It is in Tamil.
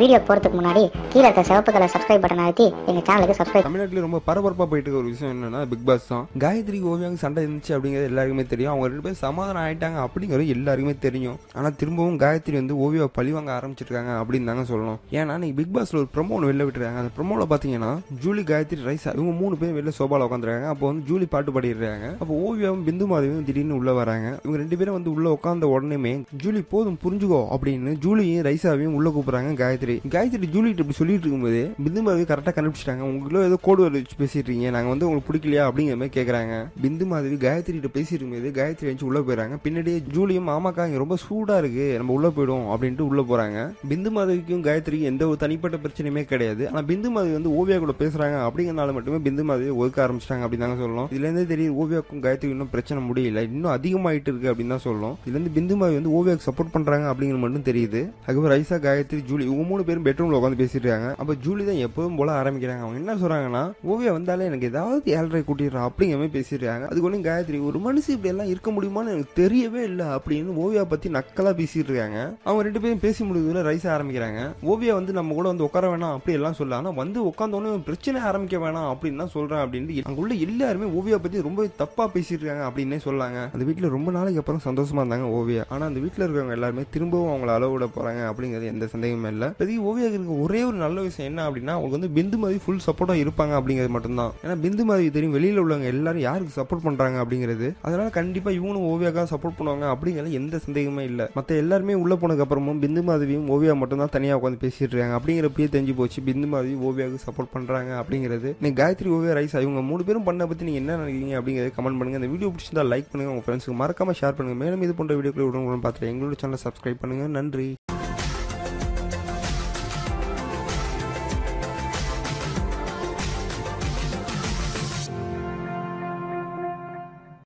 வீடியோ போறதுக்கு முன்னாடி கீழே இருக்க சிவப்பு கலர் சப்ஸ்கிரைப் பட்டன் அழுத்தி எங்க சேனலுக்கு சப்ஸ்கிரைப் தமிழ்நாட்டில் ரொம்ப பரபரப்பாக போயிட்டு இருக்க ஒரு விஷயம் என்னன்னா பிக் பாஸ் தான். காயத்ரி ஓவியாவுக்கு சண்டை இருந்துச்சு அப்படிங்கிறது எல்லாருக்குமே தெரியும். அவங்க ரெண்டு பேரும் சமாதானம் ஆயிட்டாங்க அப்படிங்கிறது எல்லாருக்குமே தெரியும். ஆனால் திரும்பவும் காயத்ரி வந்து ஓவியாவை பழிவாங்க ஆரம்பிச்சிருக்காங்க அப்படின்னு தாங்க சொல்லணும். ஏன்னா நீங்க பிக் பாஸ்ல ஒரு ப்ரொமோ ஒன்று வெளில விட்டுருக்காங்க. அந்த ப்ரொமோல பார்த்தீங்கன்னா ஜூலி காயத்ரி ரைஸ் இவங்க மூணு பேர் வெளில சோபால உட்காந்துருக்காங்க அப்போ வந்து ஜூலி பாட்டு பாடிடுறாங்க அப்போ ஓவியாவும் பிந்து மாதவியும் திடீர்னு உள்ள வராங்க. இவங்க ரெண்டு பேரும் வந்து உள்ள உட்காந்த உடனே ஜூலி போதும் புரிஞ்சுக்கோ அப்படின்னு ஜூலியும் ரைசாவையும் உள்ள கூப்பிடுறாங்க காயத்ரி. காயத்ரி. ஜூலி இப்படி சொல்லிட்டு இருக்கும்போது பிந்து மாதவி கரெக்டாக கண்டுபிடிச்சிட்டாங்க. உங்களுக்குள்ள ஏதோ கோடு வேர்டு வச்சு பேசிட்டு இருக்கீங்க. நாங்கள் வந்து உங்களுக்கு பிடிக்கலையா அப்படிங்கிற மாதிரி கேட்குறாங்க பிந்து மாதவி காயத்ரி கிட்ட பேசிட்டு இருக்கும்போது காயத்ரி வச்சு உள்ளே போயிடறாங்க. பின்னாடியே ஜூலியும் மாமாக்கா இங்கே ரொம்ப சூடாக இருக்கு. நம்ம உள்ளே போயிடும் அப்படின்ட்டு உள்ளே போகிறாங்க பிந்து மாதவிக்கும் காயத்ரிக்கும் எந்த ஒரு தனிப்பட்ட பிரச்சனையுமே கிடையாது. ஆனால் பிந்து மாதவி வந்து ஓவியா கூட பேசுகிறாங்க அப்படிங்கிறனால மட்டுமே பிந்து மாதவி ஒதுக்க ஆரம்பிச்சிட்டாங்க அப்படின்னு தாங்க சொல்லணும். இதுலேருந்தே தெரியும் தெரியுது ஓவியாக்கும் காயத்ரி இன்னும் பிரச்சனை முடியல. இன்னும் அதிகமாயிட்டு இருக்கு அப்படின்னு தான் சொல்லணும். இதுலேருந்து பிந்து மாதவி வந்து ஓவியாக்கு சப்போர்ட் பண்ணுறாங்க அப்படிங்கிறது மட்டும் தெரியுது. அதுக்கப்புறம் ரைசா காயத்ரி ஜூலி இவங்க மூணு பேரும் பெட்ரூம்ல உட்காந்து பேசிட்டு இருக்காங்க. அப்ப ஜூலி தான் எப்பவும் போல ஆரம்பிக்கிறாங்க. அவங்க என்ன சொல்றாங்கன்னா ஓவியா வந்தாலே எனக்கு ஏதாவது ஏழரை கூட்டிடுறா அப்படிங்கிற மாதிரி பேசிடுறாங்க அதுக்கு ஒன்றும் காயத்ரி ஒரு மனுஷன் இப்படி எல்லாம் இருக்க முடியுமான்னு எனக்கு தெரியவே இல்லை அப்படின்னு ஓவியா பத்தி நக்கலா பேசிட்டு இருக்காங்க. அவங்க ரெண்டு பேரும் பேசி முடிஞ்சதுல ரைஸ் ஆரம்பிக்கிறாங்க. ஓவியா வந்து நம்ம கூட வந்து உட்கார வேணாம் அப்படி எல்லாம் சொல்ல ஆனா வந்து உட்காந்தோன்னு பிரச்சனை ஆரம்பிக்க வேணாம் அப்படின்னு தான் சொல்றேன் அப்படின்னு அங்க உள்ள எல்லாருமே ஓவியா பத்தி ரொம்ப தப்பா பேசிட்டு இருக்காங்க அப்படின்னே சொல்லாங்க. அந்த வீட்டுல ரொம்ப நாளைக்கு அப்புறம் சந்தோஷமா இருந்தாங்க ஓவியா. ஆனா அந்த வீட்டுல இருக்கவங்க எல்லாருமே திரும்பவும் அவங்கள அளவு விட போறாங்க அப்படிங்கிறது எந்த சந்தேகமும் இல்லை. இப்போதைக்கு ஓவியாவுக்கு ஒரே ஒரு நல்ல விஷயம் என்ன அப்படின்னா அவங்களுக்கு வந்து பிந்து மாதிரி ஃபுல் சப்போர்ட்டாக இருப்பாங்க அப்படிங்கிறது மட்டும்தான். ஏன்னா பிந்து மாதிரி தெரியும் வெளியில் உள்ளவங்க எல்லாரும் யாருக்கு சப்போர்ட் பண்ணுறாங்க அப்படிங்கிறது. அதனால கண்டிப்பாக இவங்களும் ஓவியாக்காக சப்போர்ட் பண்ணுவாங்க அப்படிங்கிறது எந்த சந்தேகமே இல்லை. மற்ற எல்லாருமே உள்ளே போனதுக்கு அப்புறமும் பிந்து மாதவியும் ஓவியா மட்டும் தான் தனியாக உட்காந்து பேசிட்டு இருக்காங்க. அப்படிங்கிறப்பயே தெரிஞ்சு போச்சு பிந்து மாதவி ஓவியாவுக்கு சப்போர்ட் பண்ணுறாங்க அப்படிங்கிறது. நீங்க காயத்ரி ஓவியா ரைஸ் இவங்க மூணு பேரும் பண்ண பற்றி நீங்கள் என்ன நினைக்கிறீங்க அப்படிங்கறத கமெண்ட் பண்ணுங்க. இந்த வீடியோ பிடிச்சிருந்தா லைக் பண்ணுங்க. உங்கள் ஃப்ரெண்ட்ஸுக்கு மறக்காம ஷேர் பண்ணுங்க. மேலும் இது போன்ற வீடியோக்களை உடனே பார்த்துட்டு எங்களோட சேனலை சப்ஸ்கிரைப் பண்ணுங்க. நன்றி.